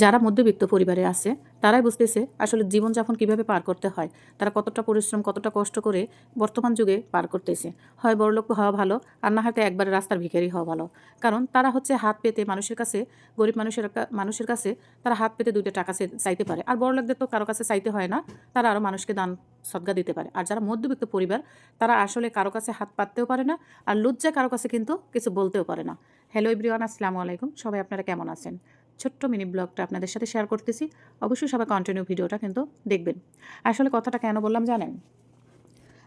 যারা মধ্যবিত্ত পরিবারে আছে, তারাই বুঝতেছে আসলে জীবনযাপন কীভাবে পার করতে হয়। তারা কতটা পরিশ্রম, কতটা কষ্ট করে বর্তমান যুগে পার করতেছে। হয় বড়লোক হওয়া ভালো, আর না হয়তো একবারে রাস্তার ভিখারি হওয়া ভালো। কারণ তারা হচ্ছে হাত পেতে মানুষের কাছে, গরিব মানুষের মানুষের কাছে তারা হাত পেতে দুইটা টাকা চাইতে পারে। আর বড়লোকদের তো কারও কাছে চাইতে হয় না, তারা আরও মানুষকে দান, সদ্গা দিতে পারে। আর যারা মধ্যবিত্ত পরিবার, তারা আসলে কারও কাছে হাত পাততেও পারে না, আর লজ্জা কারও কাছে কিন্তু কিছু বলতেও পারে না। হ্যালো এভরিওয়ান আসসালামু আলাইকুম। সবাই আপনারা কেমন আছেন? ছোট্ট মিনি ব্লগটা আপনাদের সাথে শেয়ার করতেছি। অবশ্যই সবাই কন্টিনিউ ভিডিওটা কিন্তু দেখবেন। আসলে কথাটা কেন বললাম জানেন?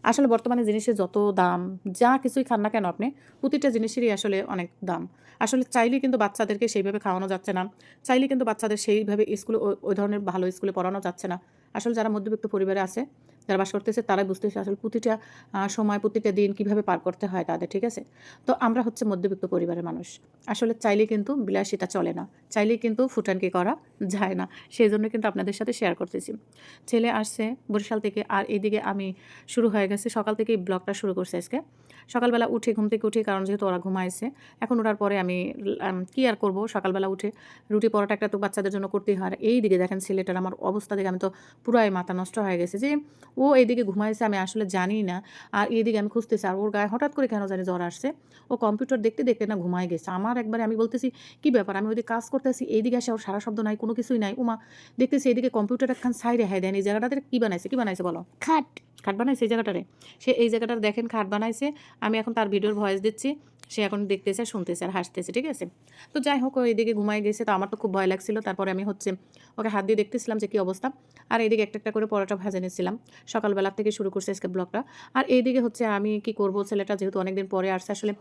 আসলে বর্তমানে জিনিসের যত দাম, যা কিছুই খান না কেন আপনি, প্রতিটা জিনিসেরই আসলে অনেক দাম। আসলে চাইলে কিন্তু বাচ্চাদেরকে সেইভাবে খাওয়ানো যাচ্ছে না। চাইলে কিন্তু বাচ্চাদের সেইভাবে স্কুলে ওই- ধরনের ভালো স্কুলে পড়ানো যাচ্ছে না। আসলে যারা মধ্যবিত্ত পরিবারে আছে যারা বাস করতেছে, তারাই বুঝতেছে আসলে প্রতিটা সময়, প্রতিটা দিন কীভাবে পার করতে হয় তাদের, ঠিক আছে? তো আমরা হচ্ছে মধ্যবিত্ত পরিবারের মানুষ। আসলে চাইলে কিন্তু বিলাসিতা চলে না। চাইলেই কিন্তু ফুটানকি করা যায় না। সেই জন্য কিন্তু আপনাদের সাথে শেয়ার করতেছি। ছেলে আসছে বরিশাল থেকে, আর এইদিকে আমি শুরু হয়ে গেছে, সকাল থেকেই ব্লগটা শুরু করছে আজকে। সকালবেলা উঠে, ঘুম থেকে উঠে, কারণ যেহেতু ওরা ঘুমাইছে, এখন ওঠার পরে আমি কি আর করব? সকালবেলা উঠে রুটি পরোটা একটা তো বাচ্চাদের জন্য করতেই হয়। আর এই দিকে দেখেন ছেলেটার আমার অবস্থা দেখে আমি তো পুরাই মাথা নষ্ট হয়ে গেছে যে ও এইদিকে ঘুমাইছে আমি আসলে জানি না। আর এদিকে আমি খুঁজতেছি আর ওর গায়ে হঠাৎ করে কেন জানি জ্বর আসছে। ও কম্পিউটার দেখতে দেখতে না ঘুমায় গেছে। আমার একবারে আমি বলতেছি কি ব্যাপার? আমি ওইদিকে কাজ করতেছি এইদিকে আসে ওর সারা শব্দ নাই কোনো কিছুই নাই। উমা দেখতেছি এইদিকে কম্পিউটার একখান সাইডে হ্যাঁ দেন এই জায়গাটাতে কী বানাইছে কি বানাইছে বলো? খাট। খাট বানাইছে এই জায়গাটারে? সে এই জায়গাটার দেখেন খাট বানাইছে। আমি এখন তার ভিডিওর ভয়েস দিচ্ছি। সে এখন দেখতেছে আর শুনতেছে আর হাসতেছে, ঠিক আছে? তো যাই হোক এদিকে ঘুমাই গেছে, তো আমার তো খুব ভয় লাগছিল। তারপরে আমি হচ্ছে ওকে হাত দিয়ে দেখতেছিলাম যে কী অবস্থা। আর এইদিকে একটা একটা করে পরোটা ভাজে নিয়েছিলাম সকালবেলা থেকে শুরু করছে আজকে ব্লগটা। আর এইদিকে হচ্ছে আমি কি করব, ছেলেটা যেহেতু অনেকদিন পরে আসছে, আসলে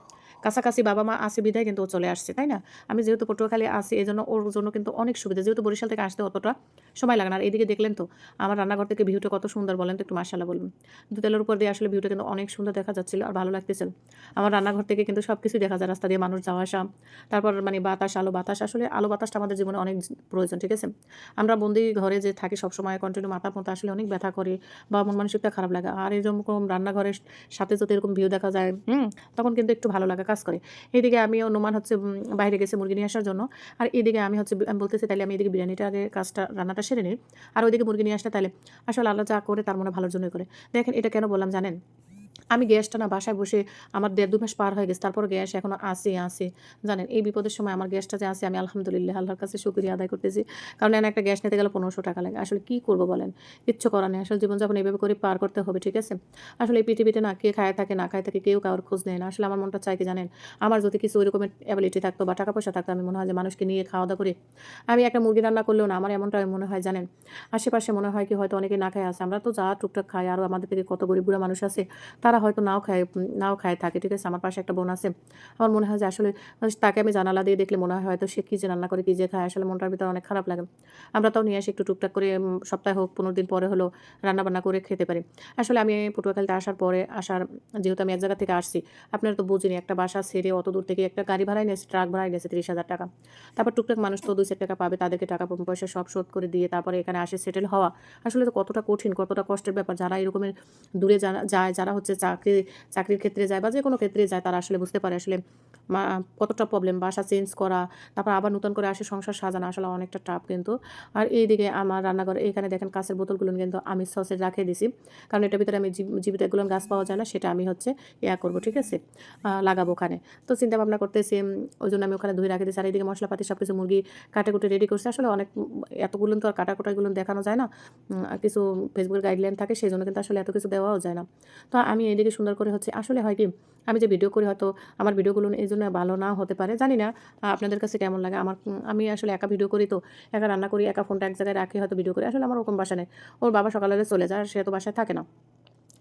কাছাকাছি বাবা মা আসে বিদায় কিন্তু ও চলে আসছে, তাই না? আমি যেহেতু পটুয়াখালী আসি এই জন্য ওর জন্য কিন্তু অনেক সুবিধা। যেহেতু বরিশাল থেকে আসতে অতটা সময় লাগে না। আর এইদিকে দেখলেন তো, আমার রান্নাঘর থেকে ভিউটা কত সুন্দর বলেন তো একটু মাসাল্লাহ বলুন। দুতেলের উপর দিয়ে আসলে ভিউটা কিন্তু অনেক সুন্দর দেখা যাচ্ছিল আর ভালো লাগতেছিল। আমার রান্নাঘর থেকে কিন্তু সব কিছুই দেখা যায়, রাস্তা দিয়ে মানুষ যাওয়া, আসা। তারপর মানে বাতাস, আলো বাতাস, আসলে আলো বাতাসটা আমাদের জীবনে অনেক প্রয়োজন, ঠিক আছে? আমরা বন্দি ঘরে যে থাকি সবসময় কন্টিনিউ মাথা মতো আসলে অনেক ব্যথা করে বা মন মানসিকটা খারাপ লাগে। আর এরকম রান্নাঘরের সাথে যদি এরকম ভিউ দেখা যায়, হুম, তখন কিন্তু একটু ভালো লাগা। কাজ করে। এইদিকে আমি অনুমান হচ্ছে বাইরে গেছে মুরগি নিয়ে আসার জন্য। আর এদিকে আমি হচ্ছে, আমি বলতেছি তাহলে আমি এদিকে বিরিয়ানিটা আগে কাজটা, রান্নাটা সেরে নিই। আর ওইদিকে মুরগি নিয়ে আসলে তাহলে আসলে আল্লাহ যা করে তার মনে ভালোর জন্যই করে। দেখেন এটা কেন বললাম জানেন? আমি গ্যাসটা না বাসায় বসে আমার দেড় দু মাস পার হয়ে গেছে তারপর গ্যাস এখনও আসে আসে জানেন, এই বিপদের সময় আমার গ্যাসটা যে আসে আমি আলহামদুলিল্লাহ আল্লাহর কাছে শুক্রিয়া আদায় করতেছি। কারণ এনে একটা গ্যাস নিতে গেলে পনেরোশো টাকা লাগে। আসলে কি করব বলেন? কিচ্ছু করার নেই। আসলে জীবনযাপন এইভাবে করে পার করতে হবে, ঠিক আছে? আসলে এই পৃথিবীতে না কে খায় থাকে, না খায় থাকে কেউ কারোর খোঁজ নেয় না। আসলে আমার মনটা চাই কি জানেন? আমার যদি কিছু ওই রকমের অ্যাবিলিটি থাকতো বা টাকা পয়সা থাকতো, আমি মনে হয় যে মানুষকে নিয়ে খাওয়া দাওয়া করে। আমি একটা মুরগি রান্না করলেও না, আমার এমনটা মনে হয়, জানেন? আশেপাশে মনে হয় কি হয়তো অনেকে না খায় আছে। আমরা তো যা টুকটাক খাই আরও আমাদের থেকে কত গরিব বুড়া মানুষ আছে, তারা হয়তো নাও খায় নাও খায়, থাকে, ঠিক আছে? আমার পাশে একটা বোন আছে। আমার মনে হয় যে আসলে তাকে আমি জানালা দিয়ে দেখলে মনে হয় হয়তো সে কী যে রান্না করে, কী যে খায়। আসলে মনটার ভিতরে অনেক খারাপ লাগে। আমরা তাও নিয়ে আসি একটু টুকটাক করে সপ্তাহে হোক, পনেরো দিন পরে হলো রান্না বান্না করে খেতে পারি। আসলে আমি পটুয়াখালীতে আসার পরে, আসার, যেহেতু আমি এক জায়গা থেকে আসছি, আপনারা তো বুঝিনি একটা বাসা ছেড়ে অত দূর থেকে একটা গাড়ি ভাড়াই নিয়েছে, ট্রাক ভাড়াই নিয়েছে, তিরিশ হাজার টাকা। তারপর টুকটাক মানুষ তো দুই টাকা পাবে, তাদেরকে টাকা, পয়সা সব শোধ করে দিয়ে তারপরে এখানে আসে সেটেল হওয়া। আসলে তো কতটা কঠিন, কতটা কষ্টের ব্যাপার। যারা এরকমের দূরে যারা, যায়, যারা হচ্ছে চাকরি, চাকরির ক্ষেত্রে যায় বা যে কোনো ক্ষেত্রে যায়, তারা আসলে বুঝতে পারে আসলে কতটা প্রবলেম বাসা চেঞ্জ করা, তারপর আবার নতুন করে আসে সংসার সাজানো আসলে অনেকটা টাফ কিন্তু। আর এইদিকে আমার রান্নাঘর এখানে দেখেন কাঁচের বোতলগুলো কিন্তু আমি সসে রাখে দিছি। কারণ এটার ভিতরে আমি জীব- জীবিত এগুলো গাছ পাওয়া যায় না, সেটা আমি হচ্ছে ইয়া করব, ঠিক আছে? লাগাবো ওখানে। তো চিন্তা ভাবনা করতেছি ওই জন্য আমি ওখানে ধুয়ে রাখে দিয়েছি আর এইদিকে মশলাপাতি সব কিছু মুরগি কাটে কুটে রেডি করছে। আসলে অনেক, এতগুলো তো আর কাটা কোটাগুলো দেখানো যায় না। কিছু ফেসবুকের গাইডলাইন থাকে, সেই জন্য কিন্তু আসলে এত কিছু দেওয়াও যায় না। তো আমি এইদিকে সুন্দর করে হচ্ছে, আসলে হয় কি, আমি যে ভিডিও করি হয়তো আমার ভিডিওগুলো এই জন্য ভালো না হতে পারে, জানি না আপনাদের কাছে কেমন লাগে? আমার আমি আসলে একা ভিডিও করি তো, একা রান্না করি, একা ফোনটা এক জায়গায় রাখি হয়তো ভিডিও করি, আসলে আমার ওরকম বাসা নেই। ওর বাবা সকালে চলে যায় আর সে তো বাসায় থাকে না।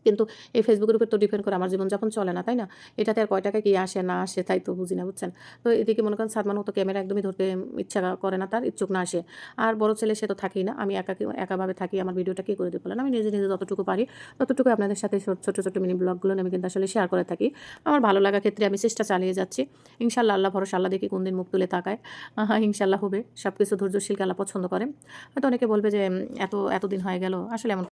কিন্তু এই ফেসবুকের উপর তো ডিপেন্ড করে আমার জীবনযাপন চলে না, তাই না? এটাতে আর কয় টাকা কি আসে না আসে তাই তো বুঝি না, বুঝছেন? তো এদিকে মনে করেন সাদমান তো ক্যামেরা একদমই ধরতে ইচ্ছা করে না, তার ইচ্ছুক না আসে। আর বড় ছেলে সে তো থাকেই না, আমি একা একাভাবে থাকি, আমার ভিডিওটা কী করে দিয়ে বলেন? আমি নিজে নিজে যতটুকু পারি ততটুকু আপনাদের সাথে ছোট, ছোটো মিনি ব্লগগুলো আমি কিন্তু আসলে শেয়ার করে থাকি। আমার ভালো লাগার ক্ষেত্রে আমি চেষ্টা চালিয়ে যাচ্ছি। ইনশাল্লাহ আল্লাহ ভরসা, আল্লাহ দেখি কোন দিন মুখ তুলে তাকায়। ইনশাল্লাহ হবে। সব কিছু ধৈর্যশীল আল্লাহ পছন্দ করে। হয়তো অনেকে বলবে যে এত, এতদিন হয়ে গেল। আসলে এমন